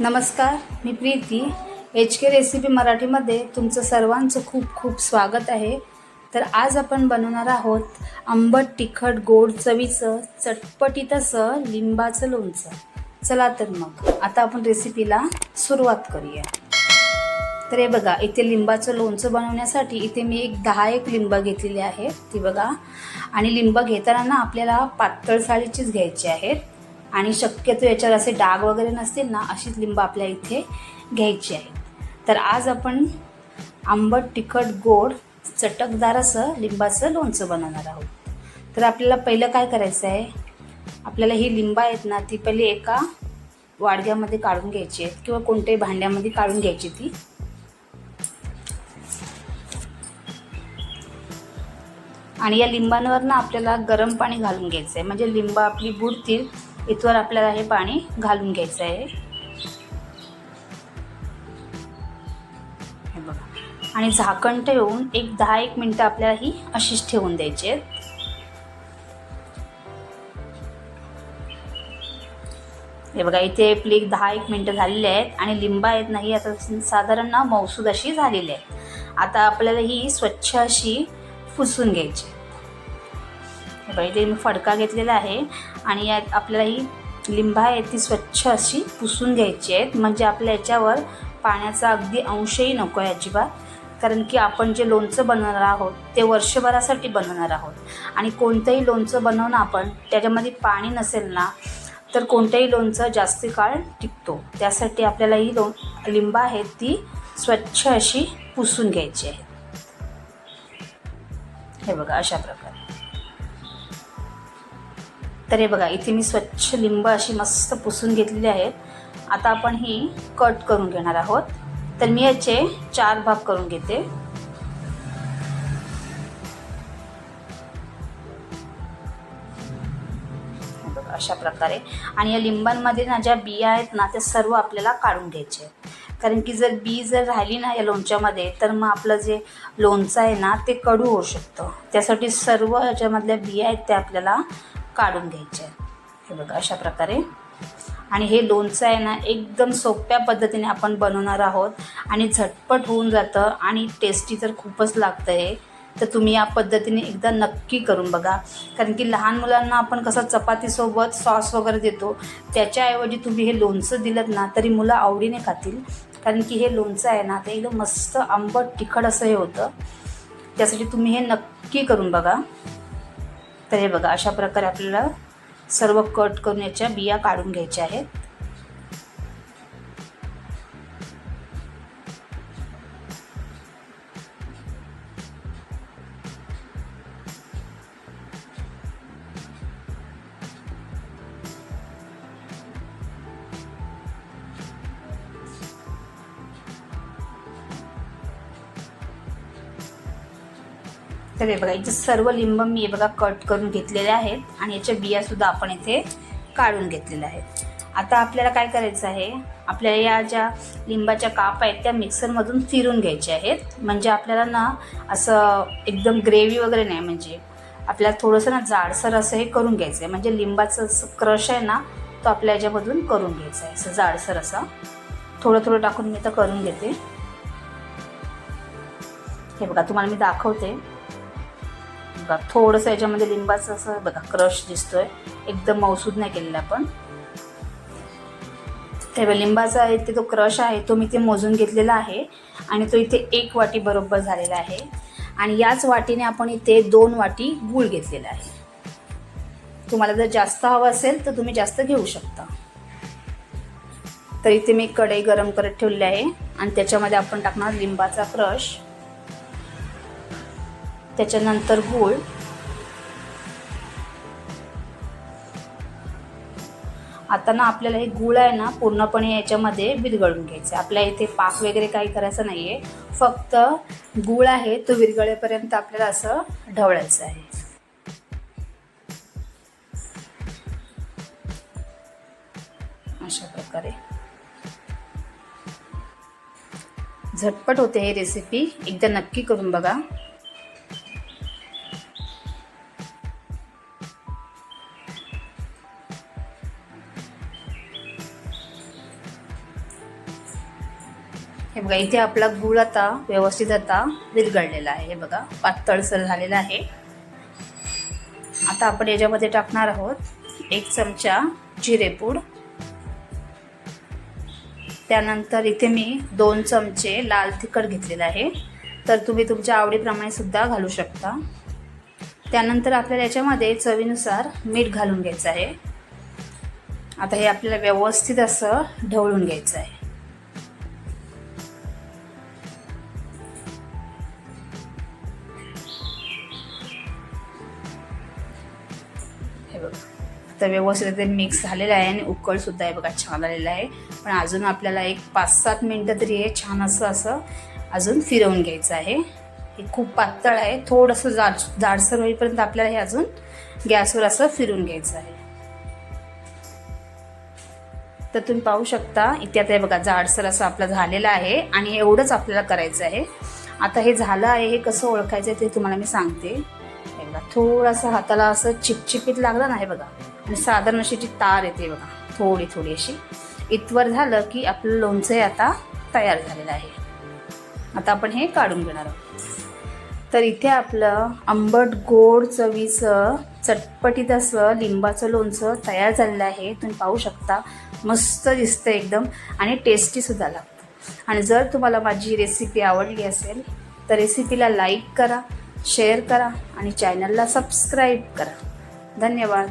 नमस्कार मी Preeti. H K recipe मराठीमध्ये तुमचं सर्वांचं खूप खूप स्वागत आहे. तर आज आपण बनवणार आहोत आंबट तिखट गोड चवीचं चटपटीत असं लिंबाचं लोणचं. चला तर मग आता आपण रेसिपीला सुरुवात करूया. तर हे बघा इथे लिंबाचं लोणचं बनवण्यासाठी इथे मी एक दहा एक लिंब घेतलेली आहे ती बघा. आणि लिंब घेताना आपल्याला पातळ साळीचीच घ्यायची आहेत. आणि शक्यतो याच्यावर असे डाग वगैरे नसतील ना अशीच लिंब आपल्या इथे घ्यायची आहे. तर आज आपण आंबट तिखट गोड चटकदार असं लिंबाचं लोणचं बनवणार आहोत. तर आपल्याला पहिलं काय करायचं आहे? आपल्याला ही लिंबा आहेत ना ती पहिले एका वाडग्यामध्ये काढून घ्यायची आहेत किंवा कोणत्याही भांड्यामध्ये काढून घ्यायची ती. आणि या लिंबांवर ना आपल्याला गरम पाणी घालून घ्यायचं आहे. म्हणजे लिंब आपली बुडतील इथवर आपल्याला हे पाणी घालून घ्यायचं आहे. हे बघा. आणि झाकण ठेवून एक दहा एक मिनटं आपल्याला ही अशीच ठेवून द्यायची आहेत. हे बघा इथे आपली एक दहा एक मिनटं झालेली आहेत आणि लिंबा आहेत नाही आता साधारण ना मौसूद अशी झालेली आहे आता आपल्याला ही स्वच्छ अशी पुसून घ्यायची बघा इथे मी फडका घेतलेला आहे आणि यात आपल्याला ही लिंबा आहे ती स्वच्छ अशी पुसून घ्यायची आहेत. म्हणजे आपल्या याच्यावर पाण्याचा अगदी अंशही नको आहे अजिबात. कारण की आपण जे लोणचं बनवणार आहोत ते वर्षभरासाठी बनवणार आहोत. आणि कोणतंही लोणचं बनवणं आपण त्याच्यामध्ये पाणी नसेल ना तर कोणतंही लोणचं जास्त काळ टिकतो. त्यासाठी आपल्याला ही लो लिंबा आहे ती स्वच्छ अशी पुसून घ्यायची आहे. हे बघा अशा प्रकारे. तर हे बघा इथे मी स्वच्छ लिंब अशी मस्त पुसून घेतलेली आहेत. आता आपण ही कट करून घेणार आहोत. तर मी याचे चार भाग करून घेते. बघा अशा प्रकारे. आणि या लिंबांमध्ये ना ज्या बिया आहेत ना त्या सर्व आपल्याला काढून घ्यायचे कारण की जर बी जर राहिली ना या लोणच्यामध्ये तर मग आपलं जे लोणचं आहे ना ते कडू होऊ शकतं. त्यासाठी सर्व ह्याच्यामधल्या बिया आहेत त्या आपल्याला काढून घ्यायचे हे बघा अशा प्रकारे. आणि हे लोणचं आहे ना एकदम सोप्या पद्धतीने आपण बनवणार आहोत. आणि झटपट होऊन जातं आणि टेस्टी तर खूपच लागतं हे तर तुम्ही या पद्धतीने एकदा नक्की करून बघा. कारण की लहान मुलांना आपण कसं चपातीसोबत सॉस वगैरे देतो त्याच्याऐवजी तुम्ही हे लोणचं दिलं ना तरी मुलं आवडीने खातील. कारण की हे लोणचं आहे ना ते एकदम मस्त आंबट तिखट असं हे होतं. त्यासाठी तुम्ही हे नक्की करून बघा. तर हे बघा अशा प्रकारे आपल्याला सर्व कट करून याच्या बिया काढून घ्यायच्या आहेत. तर हे बघा इथे सर्व लिंब मी हे बघा कट करून घेतलेले आहेत आणि याच्या बियासुद्धा आपण इथे काढून घेतलेल्या आहेत. आता आपल्याला काय करायचं आहे? आपल्याला या ज्या लिंबाच्या काप आहेत त्या मिक्सरमधून फिरून घ्यायच्या आहेत. म्हणजे आपल्याला ना असं एकदम ग्रेव्ही वगैरे नाही म्हणजे आपल्याला थोडंसं ना जाडसर असं हे करून घ्यायचं आहे. म्हणजे लिंबाचं क्रश आहे ना तो आपल्या याच्यामधून करून घ्यायचा आहे असं जाडसर असा. थोडं थोडं टाकून मी तर करून घेते. हे बघा तुम्हाला मी दाखवते. बघा थोडंसं याच्यामध्ये लिंबाचं असं बघा क्रश दिसतोय. एकदम मौसूद नाही केलेला आपण. तेव्हा लिंबाचा इथे तो क्रश आहे तो मी ते मोजून घेतलेला आहे. आणि तो इथे एक वाटी बरोबर झालेला आहे. आणि याच वाटीने आपण इथे दोन वाटी गूळ घेतलेला आहे. तुम्हाला जर जास्त हवं असेल तर तुम्ही जास्त घेऊ शकता. तर इथे मी कढई गरम करत ठेवली आहे. आणि त्याच्यामध्ये आपण टाकणार लिंबाचा क्रश. त्याच्यानंतर गूळ. आता ना आपल्याला हे गूळ आहे ना पूर्णपणे याच्यामध्ये विरघळून घ्यायचं. आपल्या इथे पाक वगैरे काही करायचं नाही आहे फक्त गूळ आहे तो विरघळेपर्यंत आपल्याला असं ढवळायचं आहे. अशा प्रकारे. झटपट होते ही रेसिपी एकदा नक्की करून बघा. हे बघा इथे आपला गूळ आता व्यवस्थित आता विरघळलेला आहे. हे बघा पातळसर झालेला आहे. आता आपण याच्यामध्ये टाकणार आहोत एक चमचा जिरेपूड त्यानंतर इथे मी दोन चमचे लाल तिखट घेतलेलं आहे. तर तुम्ही तुमच्या आवडीप्रमाणे सुद्धा घालू शकता. त्यानंतर आपल्याला याच्यामध्ये चवीनुसार मीठ घालून घ्यायचं आहे. आता हे आपल्याला व्यवस्थित असं ढवळून घ्यायचं आहे. बघा तर व्यवस्थित ते मिक्स झालेलं आहे आणि उकळ सुद्धा आहे बघा छान आलेलं आहे. पण अजून आपल्याला एक पाच सात मिनटं तरी हे छान असं असं अजून फिरवून घ्यायचं आहे. हे खूप पातळ आहे थोडंसं जाड जाडसर होईपर्यंत आपल्याला हे अजून गॅसवर असं फिरून घ्यायचं आहे. तर तुम्ही पाहू शकता इथे आता हे बघा जाडसर असं आपलं झालेलं आहे आणि एवढंच आपल्याला करायचं आहे. आता हे झालं आहे हे कसं ओळखायचं आहे ते तुम्हाला मी सांगते. बघा. थोडंसं हाताला असं चिपचिपीत लागलं ना हे बघा. आणि साधारण अशी जी तार येते बघा. थोडी थोडी अशी. इतवर झालं की आपलं लोणचं आता तयार झालेलं आहे. आता आपण हे काढून घेणार आहोत. तर इथे आपलं आंबट गोड चवीचं चटपटीत असं लिंबाचं लोणचं तयार झालेलं आहे. तुम्ही पाहू शकता. मस्त दिसतं एकदम. आणि टेस्टीसुद्धा लागतं. आणि जर तुम्हाला माझी रेसिपी आवडली असेल तर रेसिपीला लाईक करा. शेअर करा आणि चॅनलला सबस्क्राईब करा. धन्यवाद.